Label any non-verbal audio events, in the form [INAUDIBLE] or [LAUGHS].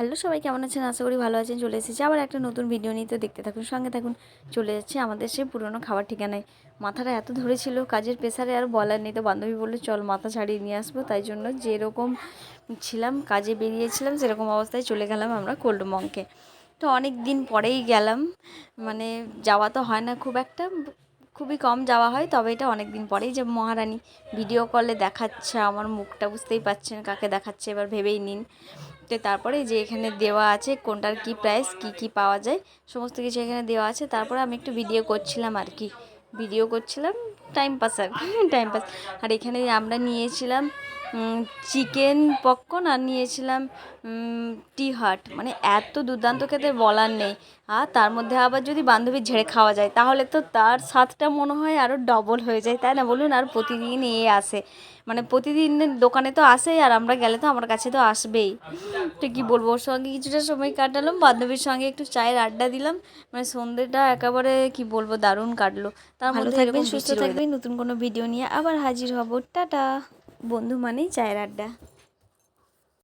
Hello সবাই, কেমন আছেন? আশা করি ভালো আছেন। চলে এসেছি আবার একটা নতুন ভিডিও নিয়ে। তো দেখতে থাকুন, সঙ্গে থাকুন। চলে যাচ্ছে আমাদের সেই পুরনো খাবার ঠিকানায়। মাথাটা এত ধরেছিল, কাজের প্রেসারে আর বলার নেই। তো বান্ধবী বলল, চল মাথা ছাড়িয়ে নিয়ে আসব। তাই জন্য যেরকম ছিলাম, কাজে বেরিয়েছিলাম, সেরকম অবস্থায় চলে গেলাম আমরা কোল্ড মঙ্কে তো অনেক দিন পরেই গেলাম। মানে যাওয়া তো হয় না খুব একটা। খুবই কম যাওয়া হয়, তবে এটা অনেক দিন পরেই যে মহারানী ভিডিও কলে দেখাচ্ছে, আমার মুখটা বুঝতেই পারছেন কাকে দেখাচ্ছে, এবার ভেবেই নিন। তো তারপরে যে এখানে দেওয়া আছে কোনটার কি প্রাইস কি কি পাওয়া যায়, সমস্ত কিছু এখানে দেওয়া আছে। তারপরে আমি একটু ভিডিও করছিলাম আর কি। ভিডিও করছিলাম টাইম পাস আর টাইম পাস [LAUGHS] আর এখানে আমরা নিয়েছিলাম চিকেন পপকর্ন আর নিয়েছিলাম টি হাট মানে এত দুর্দান্ত খেতে বলার নেই। আর তার মধ্যে আবার যদি বান্ধবীর ঝেড়ে খাওয়া যায় তাহলে তো তার স্বাদটা মনে হয় আরও ডবল হয়ে যায় তাই না? বলুন আর প্রতিদিন এ আসে। মানে প্রতিদিন দোকানে তো আসেই আর আমরা গেলে তো আমার কাছে তো আসবেই। তো কী বলব ওর সঙ্গে কিছুটা সময় কাটালাম বান্ধবীর সঙ্গে একটু চায়ের আড্ডা দিলাম। মানে সন্ধ্যেটা একেবারে কি বলব দারুণ কাটলো। তার ভালো থাকবেন সুস্থ থাকবেন নতুন কোনো ভিডিও নিয়ে আবার হাজির হব। টাটা! বন্ধু মানেই চায়ের আড্ডা।